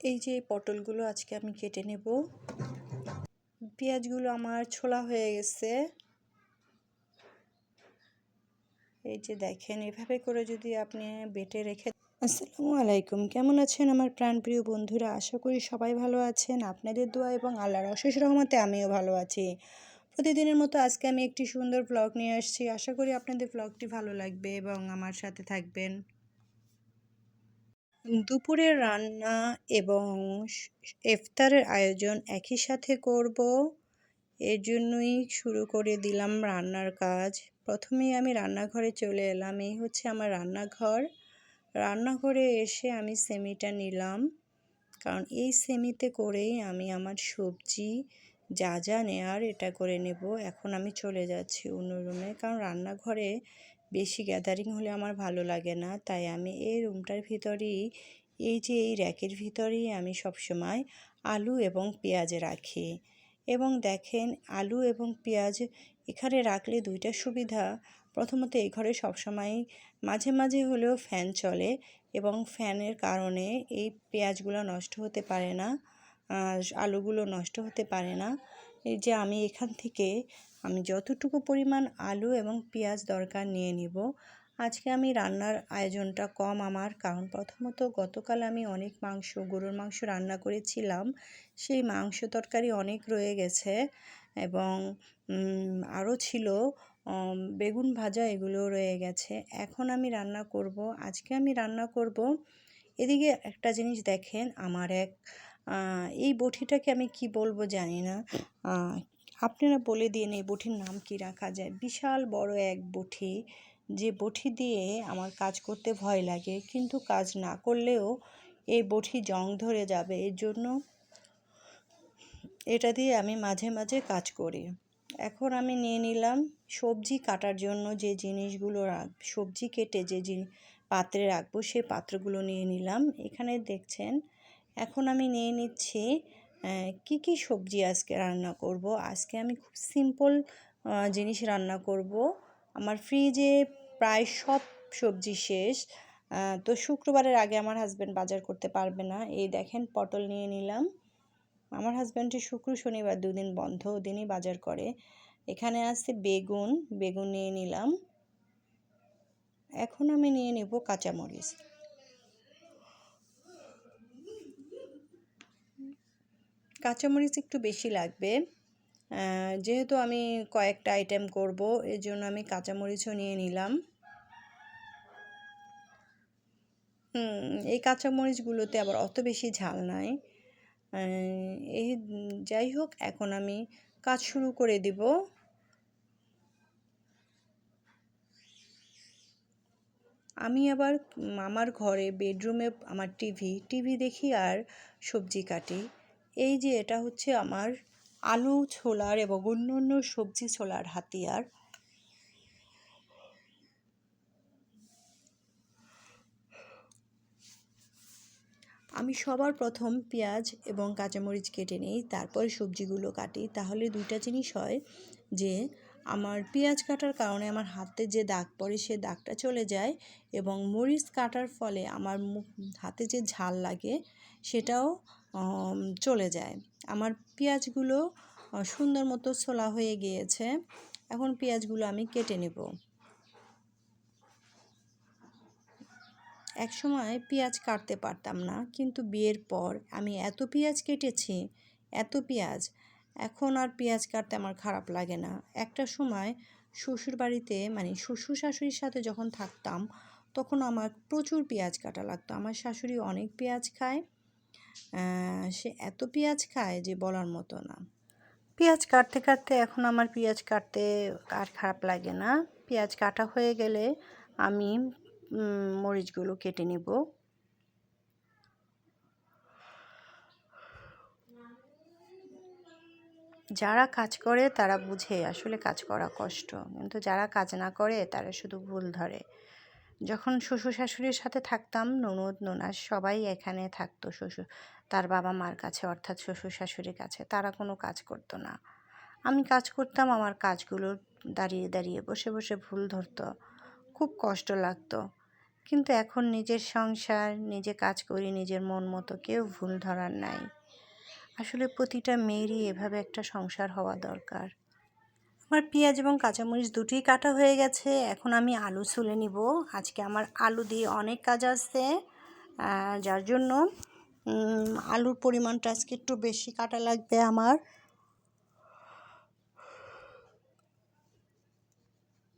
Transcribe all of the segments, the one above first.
এই যে পটলগুলো আজকে আমি কেটে নেব। পেঁয়াজগুলো আমার ছোলা হয়ে গেছে। এই যে দেখেন, এভাবে করে যদি আপনি বেটে রেখে আসসালামু আলাইকুম। কেমন আছেন আমার প্রাণপ্রিয় বন্ধুরা? আশা করি সবাই ভালো আছেন। আপনাদের দোয়া এবং আল্লাহর অশেষ রহমতে আমিও ভালো আছি। প্রতিদিনের মতো আজকে আমি একটি সুন্দর ব্লগ নিয়ে আসছি। আশা করি আপনাদের ব্লগটি ভালো লাগবে এবং আমার সাথে থাকবেন। দুপুরের রান্না এবং ইফতারের আয়োজন একই সাথে করব। এর জন্যই শুরু করে দিলাম রান্নার কাজ। প্রথমেই আমি রান্নাঘরে চলে এলাম। এই হচ্ছে আমার রান্নাঘর। রান্নাঘরে এসে আমি সেমিটা নিলাম। কারণ এই সেমিতে করেই আমি আমার সবজি, যা যা নেয়ার এটা করে নেব। এখন আমি চলে যাচ্ছি অন্য রুমে কারণ রান্নাঘরে বেশি গ্যাদারিং হলে আমার ভালো লাগে না। তাই আমি এই রুমটার ভিতরেই, এই যে এই র্যাকের ভিতরেই আমি সবসময় আলু এবং পেঁয়াজ রাখি। এবং দেখেন, আলু এবং পেঁয়াজ এখানে রাখলে দুইটা সুবিধা। প্রথমত, এই ঘরে সবসময় মাঝে মাঝে হলেও ফ্যান চলে এবং ফ্যানের কারণে এই পেঁয়াজগুলো নষ্ট হতে পারে না আলুগুলো নষ্ট হতে পারে না। এই যে আমি এখান থেকে আমি যতটুকু পরিমাণ আলু এবং পেঁয়াজ দরকার নিয়ে নিব। আজকে আমি রান্নার আয়োজনটা কম আমার, কারণ প্রথমত গতকাল আমি অনেক মাংস, গরুর মাংস রান্না করেছিলাম। সেই মাংস তরকারি অনেক রয়ে গেছে এবং আরও ছিল বেগুন ভাজা এগুলো রয়ে গেছে। এখন আমি রান্না করব, আজকে আমি রান্না করব এদিকে একটা জিনিস দেখেন, আমার এক এই বটিটাকে আমি কি বলব জানি না আপনারা বলে দিন এই বটির নাম কি রাখা যায়? বিশাল বড় এক বটি যে বটি দিয়ে আমার কাজ করতে ভয় লাগে, কিন্তু কাজ না করলেও এই বটি জং ধরে যাবে। এর জন্য এটা দিয়ে আমি মাঝে মাঝে কাজ করি। এখন আমি নিয়ে নিলাম সবজি কাটার জন্য যে জিনিসগুলো রাখ, সবজি কেটে যে পাত্রে রাখব সে পাত্রগুলো নিয়ে নিলাম। এখানে দেখছেন, এখন আমি নিয়ে নিচ্ছি কি কি সবজি আজকে রান্না করব? আজকে আমি খুব সিম্পল জিনিস রান্না করব। আমার ফ্রিজে প্রায় সব সবজি শেষ। তো শুক্রবারের আগে আমার হাজব্যান্ড বাজার করতে পারবে না। এই দেখেন, পটল নিয়ে নিলাম। আমার হাজব্যান্ডটি শুক্র, শনিবার দুদিন বন্ধ, ওদিনই বাজার করে। এখানে আছে বেগুন বেগুন নিয়ে নিলাম। এখন আমি নিয়ে নেব কাঁচামরিচ। কাঁচামরিচ একটু বেশি লাগবে। যেহেতু আমি কয়েকটা আইটেম করব এর জন্য আমি কাঁচামরিচও নিয়ে নিলাম। এই কাঁচামরিচগুলোতে আবার অত বেশি ঝাল নাই। এই যাই হোক, এখন আমি কাজ শুরু করে দিব। আমি আবার আমার ঘরে বেডরুমে আমার টিভি টিভি দেখি আর সবজি কাটি। এই যে এটা হচ্ছে আমার আলু ছোলার এবং অন্য অন্য সবজি ছোলার হাতিয়ার। আমি সবার প্রথম পেঁয়াজ এবং কাঁচামরিচ কেটে নিই, তারপর সবজিগুলো কাটি। তাহলে দুইটা জিনিস হয় যে, আমার পেঁয়াজ কাটার কারণে আমার হাতে যে দাগ পড়ে সে দাগটা চলে যায় এবং মরিচ কাটার ফলে আমার মুখ হাতে যে ঝাল লাগে সেটাও চলে যায়। আমার পেঁয়াজগুলো সুন্দর মতো ছোলা হয়ে গিয়েছে। এখন পেঁয়াজগুলো আমি কেটে নেব। এক সময় পেঁয়াজ কাটতে পারতাম না, কিন্তু বিয়ের পর আমি এত পেঁয়াজ কেটেছি, এত পেঁয়াজ, এখন আর পেঁয়াজ কাটতে আমার খারাপ লাগে না। একটা সময় শ্বশুর বাড়িতে মানে শ্বশুর শাশুড়ির সাথে যখন থাকতাম, তখন আমার প্রচুর পেঁয়াজ কাটা লাগতো। আমার শাশুড়ি অনেক পেঁয়াজ খায় সে এত পেঁয়াজ খায় যে বলার মতো না। পেঁয়াজ কাটতে কাটতে এখন আমার পেঁয়াজ কাটতে আর খারাপ লাগে না। পেঁয়াজ কাটা হয়ে গেলে আমি মরিচগুলো কেটে নেব। যারা কাজ করে তারা বুঝে আসলে কাজ করা কষ্ট। কিন্তু যারা কাজ না করে তারা শুধু ভুল ধরে। যখন শ্বশুর শাশুড়ির সাথে থাকতাম, ননদ ননাস সবাই এখানে থাকতো শ্বশুর, তার বাবা মার কাছে অর্থাৎ শ্বশুর শাশুড়ির কাছে। তারা কোনো কাজ করতো না। আমি কাজ করতাম, আমার কাজগুলো দাঁড়িয়ে দাঁড়িয়ে বসে বসে ভুল ধরতো, খুব কষ্ট লাগতো। কিন্তু এখন নিজের সংসার, নিজে কাজ করি, নিজের মন মতো কেউ ভুল ধরার নাই। আসলে প্রতিটা মেয়েরই এভাবে একটা সংসার হওয়া দরকার। আমার পেঁয়াজ এবং কাঁচামরিচ দুটোই কাটা হয়ে গেছে। এখন আমি আলু ছুলে নিব। আজকে আমার আলু দিয়ে অনেক কাজ আছে যার জন্য আলুর পরিমাণটা আজকে একটু বেশি কাটা লাগবে আমার।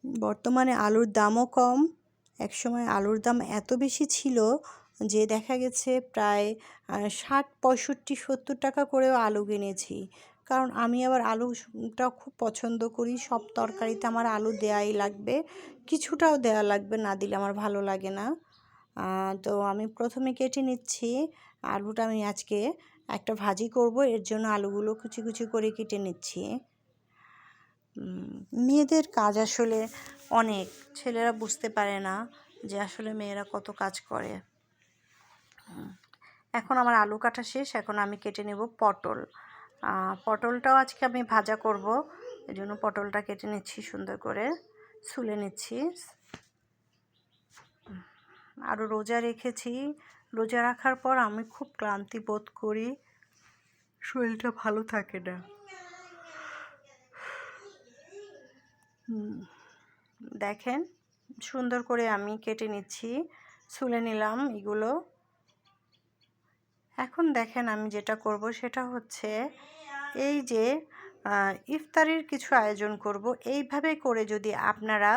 বর্তমানে আলুর দামও কম। একসময় আলুর দাম এত বেশি ছিল যে দেখা গেছে প্রায় ষাট, পঁয়ষট্টি, সত্তর টাকা করেও আলু কিনেছি। কারণ আমি আবার আলুটা খুব পছন্দ করি। সব তরকারিতে আমার আলু দেয়াই লাগবে। কিছুটাও দেওয়া লাগবে না দিলে আমার ভালো লাগে না। তো আমি প্রথমে কেটে নিচ্ছি। আলুটা আমি আজকে একটা ভাজি করব। এর জন্য আলুগুলো কুচি কুচি করে কেটে নিচ্ছি। মেয়েদের কাজ আসলে অনেক। ছেলেরা বুঝতে পারে না যে আসলে মেয়েরা কত কাজ করে। এখন আমার আলু কাটা শেষ। এখন আমি কেটে নেব পটল। পটলটাও আজকে আমি ভাজা করব। এই জন্য পটলটা কেটে নিচ্ছি সুন্দর করে। ছুলে নিচ্ছি। আরও রোজা রেখেছি। রোজা রাখার পর আমি খুব ক্লান্তি বোধ করি। শরীরটা ভালো থাকে না। দেখেন, সুন্দর করে আমি কেটে নিচ্ছি। ছুলে নিলাম এগুলো। এখন দেখেন আমি যেটা করব সেটা হচ্ছে এই যে ইফতারির কিছু আয়োজন করব। এইভাবে করে যদি আপনারা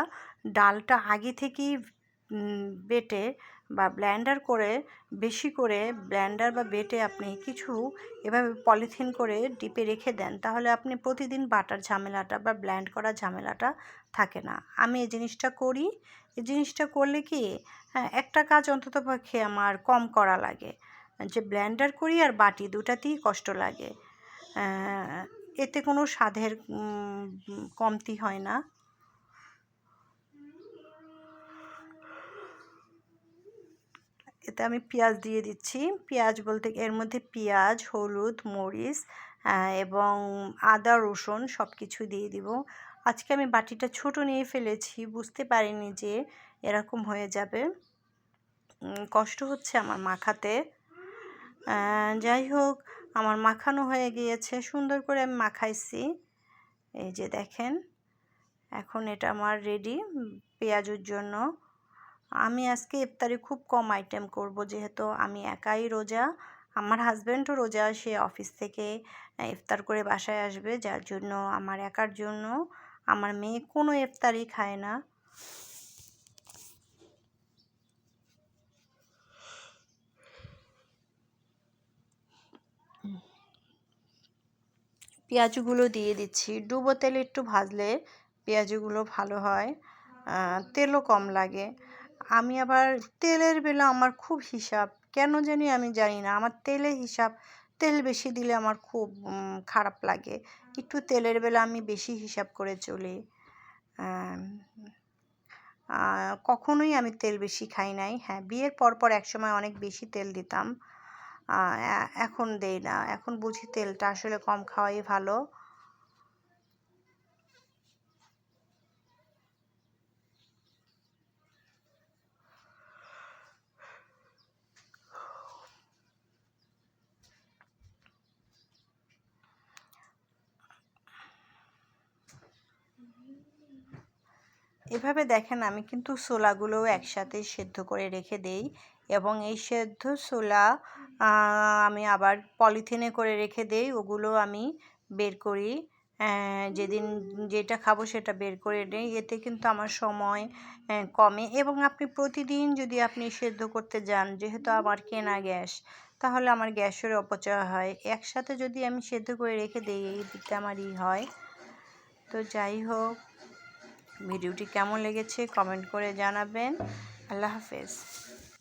ডালটা আগে থেকেই বেটে বা ব্ল্যান্ডার করে, বেশি করে ব্ল্যান্ডার বা বেটে আপনি কিছু এভাবে পলিথিন করে ডিপে রেখে দেন, তাহলে আপনি প্রতিদিন বাটার ঝামেলাটা বা ব্ল্যান্ড করার ঝামেলাটা থাকে না। আমি এই জিনিসটা করি। এই জিনিসটা করলে কি হ্যাঁ একটা কাজ অন্তত পক্ষে আমার কম করা লাগে। যে ব্ল্যান্ডার করি আর বাটি দুটাতেই কষ্ট লাগে। এতে কোনো স্বাদের কমতি হয় না। এতে আমি পেঁয়াজ দিয়ে দিচ্ছি। পেঁয়াজ বলতে এর মধ্যে পেঁয়াজ, হলুদ, মরিচ এবং আদা, রসুন সব কিছু দিয়ে দিব। আজকে আমি বাটিটা ছোট নিয়ে ফেলেছি, বুঝতে পারিনি যে এরকম হয়ে যাবে। কষ্ট হচ্ছে আমার মাখাতে। যাই হোক, আমার মাখানো হয়ে গিয়েছে। সুন্দর করে আমি মাখাইছি। এই যে দেখেন, এখন এটা আমার রেডি পেঁয়াজুর জন্য। আমি আজকে ইফতারি খুব কম আইটেম করব, যেহেতু আমি একাই রোজা, আমার হাজব্যান্ডও রোজা, সে অফিস থেকে ইফতার করে বাসায় আসবে। যার জন্য, আমার একার জন্য, আমার মেয়ে কোনো ইফতারি খায় না। পেঁয়াজগুলো দিয়ে দিচ্ছি। ডুবো তেলে একটু ভাজলে পেঁয়াজগুলো ভালো হয়। তেলও কম লাগে। আমি আবার তেলের বেলা আমার খুব হিসাব। কেন জানি আমি জানি না। আমার তেলে হিসাব, তেল বেশি দিলে আমার খুব খারাপ লাগে। একটু তেলের বেলা আমি বেশি হিসাব করে চলি। কখনোই আমি তেল বেশি খাই নাই। হ্যাঁ বিয়ের পর পর একসময় অনেক বেশি তেল দিতাম। এখন দেই না। এখন বুঝি তেলটা আসলে কম খাওয়াই ভালো। এভাবে দেখেন, আমি কিন্তু ছোলাগুলোও একসাথে সেদ্ধ করে রেখে দেই। এবং এই সেদ্ধ ছোলা আমি আবার পলিথিনে করে রেখে দেই, ওগুলো আমি বের করি। যেদিন যেটা খাব সেটা বের করে নেই। এতে কিন্তু আমার সময় কমে এবং আপনি প্রতিদিন যদি আপনি সেদ্ধ করতে যান, যেহেতু আমার কেনা গ্যাস, তাহলে আমার গ্যাসের অপচয় হয়। একসাথে যদি আমি সেদ্ধ করে রেখে দিই, এই দিকটা আমারই হয়। তো যাই হোক, ভিডিওটি কেমন লেগেছে কমেন্ট করে জানাবেন। আল্লাহ হাফেজ।